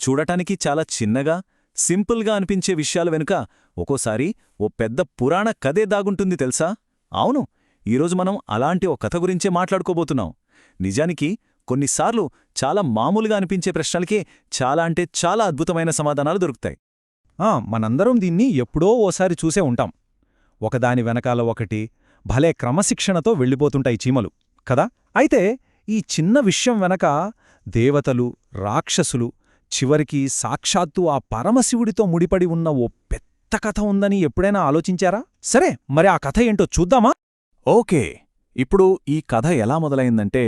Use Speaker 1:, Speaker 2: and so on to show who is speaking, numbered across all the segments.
Speaker 1: చూడటానికి చాలా చిన్నగా సింపుల్గా అనిపించే విషయాల వెనుక ఒక్కోసారి ఓ పెద్ద పురాణ కథే దాగుంటుంది తెలుసా? అవును ఈరోజు మనం అలాంటి ఓ కథ గురించే మాట్లాడుకోబోతున్నాం. నిజానికి కొన్నిసార్లు చాలా మామూలుగా అనిపించే ప్రశ్నలకే చాలా అంటే చాలా అద్భుతమైన సమాధానాలు దొరుకుతాయి.
Speaker 2: ఆ, మనందరం దీన్ని ఎప్పుడో ఓసారి చూసే ఉంటాం. ఒకదాని వెనకాల ఒకటి భలే క్రమశిక్షణతో వెళ్ళిపోతుంటాయి చీమలు కదా? అయితే ఈ చిన్న విషయం వెనక దేవతలు రాక్షసులు చివరికి సాక్షాత్తు ఆ పరమశివుడితో ముడిపడి ఉన్న ఓ పెద్ద కథ ఉందని ఎప్పుడైనా ఆలోచించారా? సరే మరి ఆ కథ ఏంటో చూద్దామా?
Speaker 1: ఓకే ఇప్పుడు ఈ కథ ఎలా మొదలైందంటే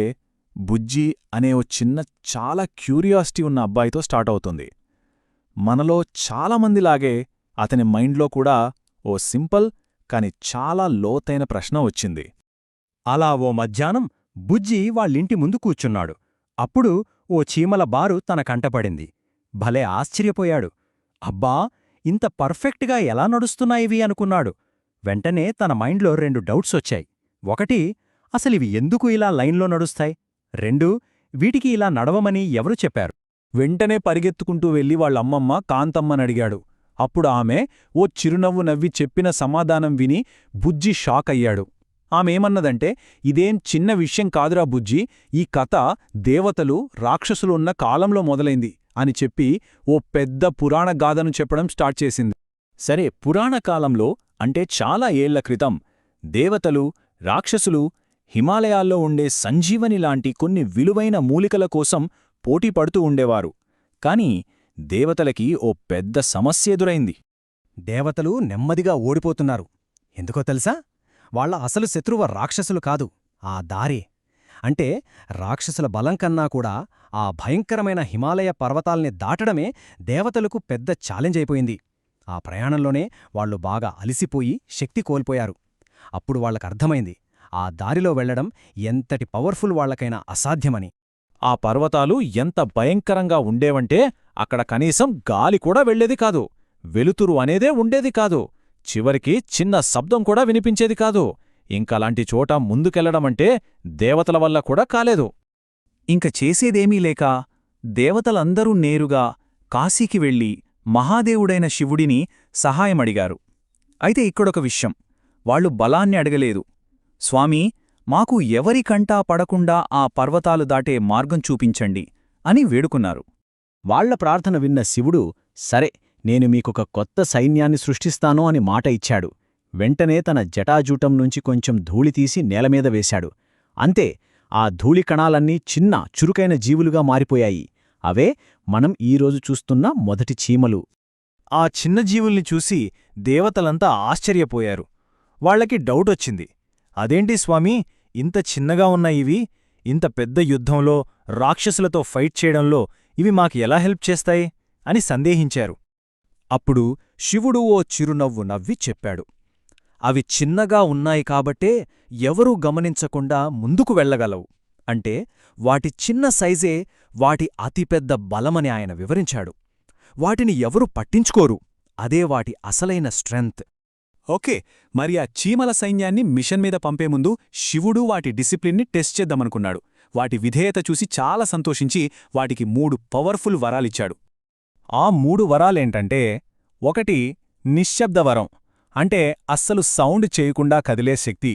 Speaker 1: బుజ్జి అనే ఓ చిన్న చాలా క్యూరియాసిటీ ఉన్న అబ్బాయితో స్టార్ట్ అవుతుంది. మనలో చాలామందిలాగే అతని మైండ్లో కూడా ఓ సింపుల్ కాని చాలా లోతైన ప్రశ్న వచ్చింది.
Speaker 3: అలా ఓ మధ్యాహ్నం బుజ్జి వాళ్ళింటి ముందు కూర్చున్నాడు. అప్పుడు ఓ చీమల బారు తన కంటపడింది. భలే ఆశ్చర్యపోయాడు. అబ్బా! ఇంత పర్ఫెక్ట్గా ఎలా నడుస్తున్నాయివి అనుకున్నాడు. వెంటనే తన మైండ్లో రెండు డౌట్స్ వచ్చాయి. ఒకటి అసలివి ఎందుకు ఇలా లైన్లో నడుస్తాయి? రెండు వీటికి ఇలా నడవమని ఎవరు చెప్పారు?
Speaker 2: వెంటనే పరిగెత్తుకుంటూ వెళ్ళి వాళ్ళమ్మమ్మ కాంతమ్మనడిగాడు అప్పుడు ఆమె ఓ చిరునవ్వు నవ్వి చెప్పిన సమాధానం విని బుజ్జి షాక్ అయ్యాడు ఆమెమన్నదంటే ఇదేం చిన్న విషయం కాదురా బుజ్జి ఈ కథ దేవతలు రాక్షసులు ఉన్న కాలంలో మొదలైంది అని చెప్పి ఓ పెద్ద పురాణ గాథను చెప్పడం స్టార్ట్ చేసింది.
Speaker 1: సరే పురాణ కాలంలో అంటే చాలా ఏళ్ళ క్రితం దేవతలు రాక్షసులు హిమాలయాల్లో ఉండే సంజీవని లాంటి కొన్ని విలువైన మూలికల కోసం పోటీపడుతూ ఉండేవారు. కాని దేవతలకి ఓ పెద్ద సమస్య ఎదురైంది.
Speaker 3: దేవతలు నెమ్మదిగా ఓడిపోతున్నారు. ఎందుకో తెలుసా? వాళ్ళ అసలు శత్రువ రాక్షసులు కాదు ఆ దారే. అంటే రాక్షసుల బలం కన్నా కూడా ఆ భయంకరమైన హిమాలయ పర్వతాల్ని దాటడమే దేవతలకు పెద్ద ఛాలెంజ్ అయిపోయింది. ఆ ప్రయాణంలోనే వాళ్ళు బాగా అలిసిపోయి శక్తి కోల్పోయారు. అప్పుడు వాళ్ళకర్థమైంది ఆ దారిలో వెళ్ళడం ఎంతటి పవర్ఫుల్ వాళ్ళకైనా అసాధ్యమని.
Speaker 1: ఆ పర్వతాలు ఎంత భయంకరంగా ఉండేవంటే అక్కడ కనీసం గాలి కూడా వెళ్ళేది కాదు వెలుతురు అనేదే ఉండేది కాదు. చివరికి చిన్న శబ్దం కూడా వినిపించేది కాదు. ఇంకలాంటి చోట ముందుకెళ్ళడమంటే దేవతల వల్ల కూడా కాలేదు. ఇంక చేసేదేమీ లేక దేవతలందరూ నేరుగా కాశీకి వెళ్ళి మహాదేవుడైన శివుడిని సహాయమడిగారు. అయితే ఇక్కడొక విషయం. వాళ్ళు బలాన్ని అడగలేదు. స్వామీ మాకు ఎవరికంటా పడకుండా ఆ పర్వతాలు దాటే మార్గం చూపించండి అని వేడుకున్నారు.
Speaker 3: వాళ్ళ ప్రార్థన విన్న శివుడు సరే నేను మీకొక కొత్త సైన్యాన్ని సృష్టిస్తాను అని మాట ఇచ్చాడు. వెంటనే తన జటాజూటం నుంచి కొంచెం ధూళి తీసి నేలమీద వేశాడు. అంతే ఆ ధూళి కణాలన్నీ చిన్న చురుకైన జీవులుగా మారిపోయాయి. అవే మనం ఈరోజు చూస్తున్న మొదటి చీమలు.
Speaker 1: ఆ చిన్న జీవుల్ని చూసి దేవతలంతా ఆశ్చర్యపోయారు. వాళ్ళకి డౌటొచ్చింది అదేంటి స్వామీ ఇంత చిన్నగా ఉన్న ఇవి? ఇంత పెద్ద యుద్ధంలో రాక్షసులతో ఫైట్ చేయడంలో ఇవి మాకు ఎలా హెల్ప్ చేస్తాయి? అని సందేహించారు. అప్పుడు శివుడు ఓ చిరునవ్వు నవ్వి చెప్పాడు. అవి చిన్నగా ఉన్నాయి కాబట్టే ఎవరూ గమనించకుండా ముందుకు వెళ్ళగలవు అంటే వాటి చిన్న సైజే వాటి అతిపెద్ద బలమని ఆయన వివరించాడు. వాటిని ఎవరు పట్టించుకోరు. అదే వాటి అసలైన స్ట్రెంగ్త్. ఓకే మరి ఆ చీమల సైన్యాన్ని మిషన్ మీద పంపే ముందు శివుడు వాటి డిసిప్లిన్ని టెస్ట్ చేద్దామనుకున్నాడు. వాటి విధేయత చూసి చాలా సంతోషించి వాటికి మూడు పవర్ఫుల్ వరాలిచ్చాడు. ఆ మూడు వరాలేంటంటే ఒకటి నిశ్శబ్ద వరం అంటే అస్సలు సౌండ్ చేయకుండా కదిలే శక్తి.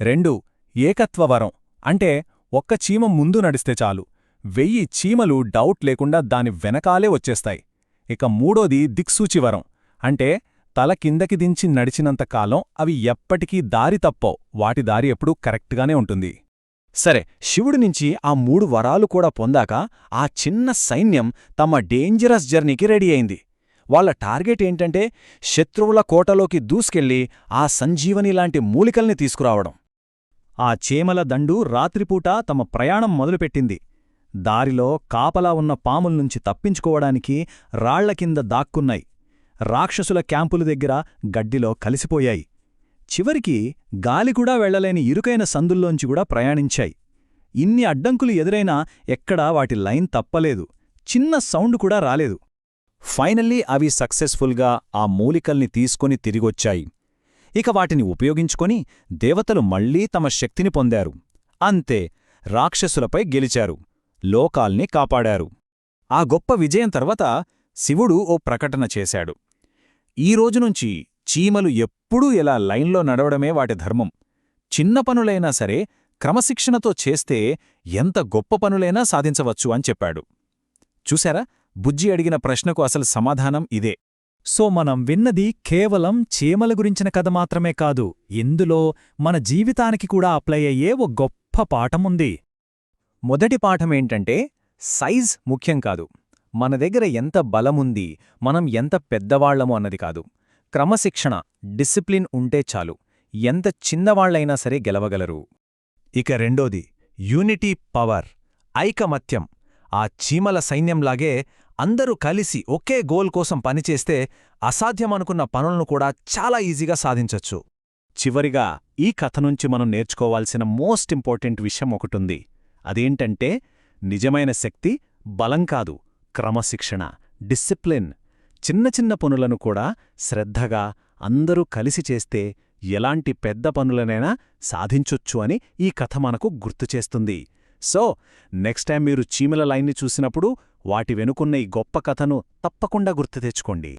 Speaker 1: రెండు ఏకత్వ వరం అంటే ఒక్క చీమ ముందు నడిస్తే చాలు. వెయ్యి చీమలు డౌట్ లేకుండా దాని వెనకాలే వచ్చేస్తాయి. ఇక మూడోది దిక్సూచి వరం అంటే తల కిందకి దించి నడిచినంతకాలం అవి ఎప్పటికీ దారి తప్పవు. వాటి దారి ఎప్పుడూ కరెక్ట్గానే ఉంటుంది. సరే శివుడి నుంచి ఆ మూడు వరాలు కూడా పొందాక ఆ చిన్న సైన్యం తమ డేంజరస్ జర్నీకి రెడీ అయింది. వాళ్ళ టార్గెట్ ఏంటంటే శత్రువుల కోటలోకి దూసుకెళ్ళి ఆ సంజీవని లాంటి మూలికల్ని తీసుకురావడం. ఆ చేమల దండు రాత్రిపూట తమ ప్రయాణం మొదలుపెట్టింది. దారిలో కాపలా ఉన్న పాముల్నుంచి తప్పించుకోవడానికి రాళ్ళ కింద దాక్కున్నాయి. రాక్షసుల క్యాంపుల దగ్గర గడ్డిలో కలిసిపోయాయి. చివరికి గాలికూడా వెళ్ళలేని ఇరుకైన సందుల్లోంచి కూడా ప్రయాణించాయి. ఇన్ని అడ్డంకులు ఎదురైనా ఎక్కడా వాటి లైన్ తప్పలేదు. చిన్న సౌండ్ కూడా రాలేదు. ఫైనల్లీ అవి సక్సెస్ఫుల్గా ఆ మూలికల్ని తీసుకొని తిరిగొచ్చాయి. ఇక వాటిని ఉపయోగించుకొని దేవతలు మళ్ళీ తమ శక్తిని పొందారు. అంతే రాక్షసులపై గెలిచారు. లోకాల్ని కాపాడారు.
Speaker 2: ఆ గొప్ప విజయం తర్వాత శివుడు ఓ ప్రకటన చేశాడు. ఈ రోజునుంచి చీమలు ఎప్పుడూ ఇలా లైన్లో నడవడమే వాటి ధర్మం. చిన్న పనులైనా సరే క్రమశిక్షణతో చేస్తే ఎంత గొప్ప పనులైనా సాధించవచ్చు అని చెప్పాడు. చూశారా? బుజ్జి అడిగిన ప్రశ్నకు అసలు సమాధానం ఇదే.
Speaker 1: సో మనం విన్నది కేవలం చీమల గురించిన కథ మాత్రమే కాదు ఇందులో మన జీవితానికి కూడా అప్లై అయ్యే ఓ గొప్ప పాఠముంది.
Speaker 2: మొదటి పాఠమేంటంటే సైజ్ ముఖ్యం కాదు. మన దగ్గర ఎంత బలముంది మనం ఎంత పెద్దవాళ్ళము అన్నది కాదు. క్రమశిక్షణ డిసిప్లిన్ ఉంటే చాలు. ఎంత చిన్నవాళ్ళైనా సరే గెలవగలరు. ఇక రెండోది యూనిటీ పవర్ ఐకమత్యం. ఆ చీమల సైన్యంలాగే అందరూ కలిసి ఒకే గోల్ కోసం పనిచేస్తే అసాధ్యమనుకున్న పనులను కూడా చాలా ఈజీగా సాధించొచ్చు. చివరిగా ఈ కథ నుంచి మనం నేర్చుకోవాల్సిన మోస్ట్ ఇంపార్టెంట్ విషయం ఒకటుంది. అదేంటంటే నిజమైన శక్తి బలం కాదు క్రమశిక్షణ డిసిప్లిన్. చిన్న చిన్న పనులను కూడా శ్రద్ధగా అందరూ కలిసి చేస్తే ఎలాంటి పెద్ద పనులనైనా సాధించొచ్చు అని ఈ కథ మనకు గుర్తు చేస్తుంది. సో నెక్స్ట్ టైం మీరు చీమల లైన్ని చూసినప్పుడు వాటి వెనుకున్న ఈ గొప్ప కథను తప్పకుండా గుర్తు తెచ్చుకోండి.